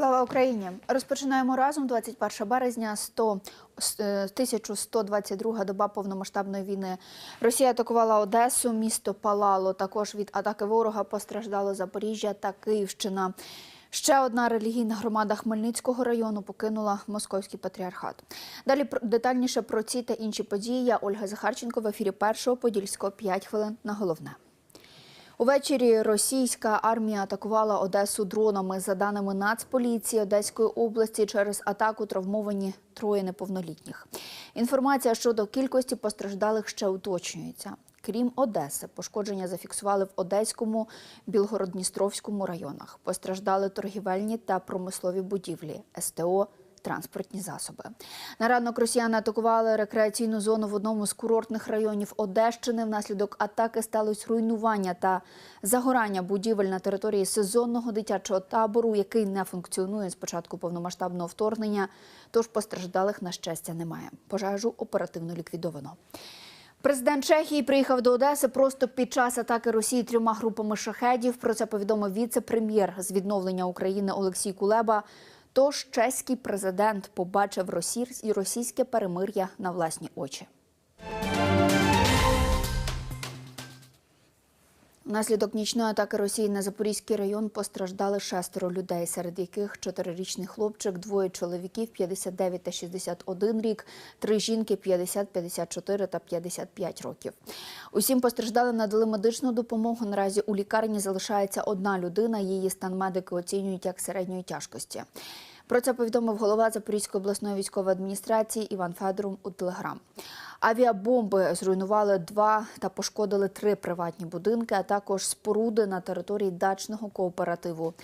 Слава Україні! Розпочинаємо разом 21 березня 100, е, 1122 доба повномасштабної війни. Росія атакувала Одесу, місто палало. Також від атаки ворога постраждало Запоріжжя та Київщина. Ще одна релігійна громада Хмельницького району покинула московський патріархат. Далі детальніше про ці та інші події. Я Ольга Захарченко в ефірі першого подільського 5 хвилин на головне. Увечері російська армія атакувала Одесу дронами. За даними Нацполіції Одеської області, через атаку травмовані троє неповнолітніх. Інформація щодо кількості постраждалих ще уточнюється. Крім Одеси, пошкодження зафіксували в Одеському, Білгород-Дністровському районах. Постраждали торгівельні та промислові будівлі, СТО, транспортні засоби. На ранок росіяни атакували рекреаційну зону в одному з курортних районів Одещини. Внаслідок атаки сталося руйнування та загорання будівель на території сезонного дитячого табору, який не функціонує з початку повномасштабного вторгнення. Тож постраждалих на щастя немає. Пожежу оперативно ліквідовано. Президент Чехії приїхав до Одеси просто під час атаки Росії трьома групами шахедів. Про це повідомив віце-прем'єр з відновлення України Олексій Кулеба. Тож чеський президент побачив російське перемир'я на власні очі. Внаслідок нічної атаки Росії на Запорізький район постраждали шестеро людей, серед яких чотирирічний хлопчик, двоє чоловіків 59 та 61 рік, три жінки 50, 54 та 55 років. Усім постраждалим надали медичну допомогу. Наразі у лікарні залишається одна людина. Її стан медики оцінюють як середньої тяжкості. Про це повідомив голова Запорізької обласної військової адміністрації Іван Федоров у телеграм. Авіабомби зруйнували два та пошкодили три приватні будинки, а також споруди на території дачного кооперативу.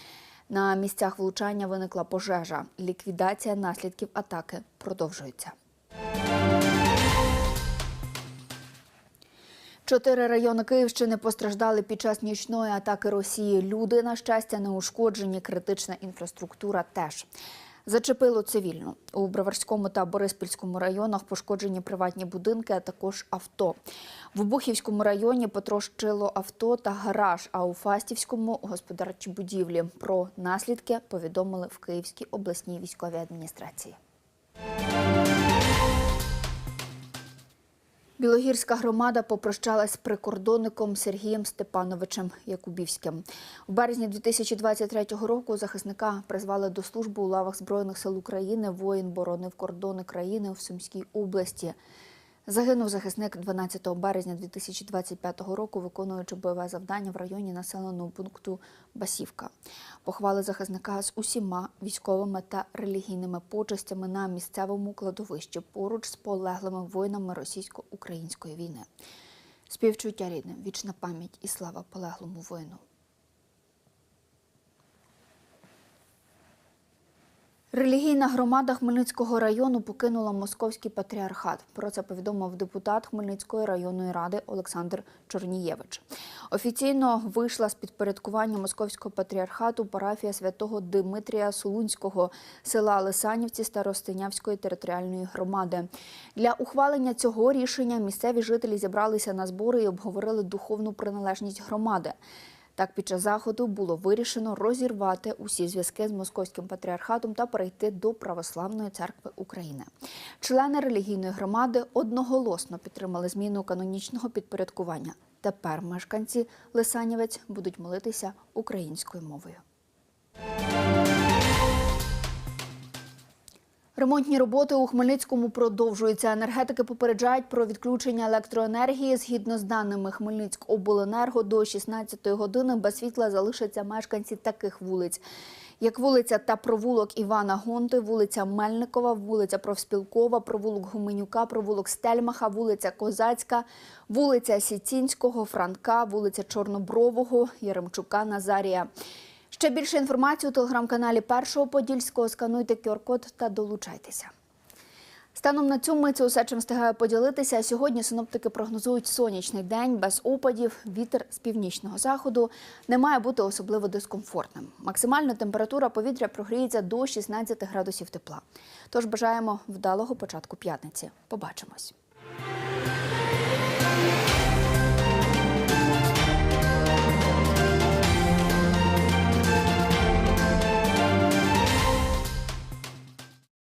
На місцях влучання виникла пожежа. Ліквідація наслідків атаки продовжується. Чотири райони Київщини постраждали під час нічної атаки Росії. Люди, на щастя, не ушкоджені, критична інфраструктура теж. Зачепило цивільну. У Броварському та Бориспільському районах пошкоджені приватні будинки, а також авто. В Бухівському районі потрощило авто та гараж, а у Фастівському – господарчі будівлі. Про наслідки повідомили в Київській обласній військовій адміністрації. Білогірська громада попрощалась з прикордонником Сергієм Степановичем Якубівським. У березні 2023 року захисника призвали до служби у лавах Збройних сил України. Воїн боронив кордони країни в Сумській області. Загинув захисник 12 березня 2025 року, виконуючи бойове завдання в районі населеного пункту Басівка. Похвали захисника з усіма військовими та релігійними почестями на місцевому кладовищі поруч з полеглими воїнами російсько-української війни. Співчуття рідним, вічна пам'ять і слава полеглому воїну. Релігійна громада Хмельницького району покинула московський патріархат. Про це повідомив депутат Хмельницької районної ради Олександр Чорнієвич. Офіційно вийшла з підпорядкування московського патріархату парафія святого Димитрія Солунського села Лисанівці Старостинявської територіальної громади. Для ухвалення цього рішення місцеві жителі зібралися на збори і обговорили духовну приналежність громади. Так, під час заходу було вирішено розірвати усі зв'язки з московським патріархатом та перейти до Православної церкви України. Члени релігійної громади одноголосно підтримали зміну канонічного підпорядкування. Тепер мешканці Лисанівець будуть молитися українською мовою. Ремонтні роботи у Хмельницькому продовжуються. Енергетики попереджають про відключення електроенергії. Згідно з даними Хмельницькобленерго, до 16-ї години без світла залишаться мешканці таких вулиць. Як вулиця та провулок Івана Гонти, вулиця Мельникова, вулиця Профспілкова, провулок Гуменюка, провулок Стельмаха, вулиця Козацька, вулиця Сіцінського, Франка, вулиця Чорнобрового, Яремчука, Назарія. Ще більше інформації у телеграм-каналі Першого Подільського. Скануйте QR-код та долучайтеся. Станом на цю мить це усе, чим встигаю поділитися. Сьогодні синоптики прогнозують сонячний день без опадів. Вітер з північного заходу не має бути особливо дискомфортним. Максимальна температура повітря прогріється до 16 градусів тепла. Тож бажаємо вдалого початку п'ятниці. Побачимось.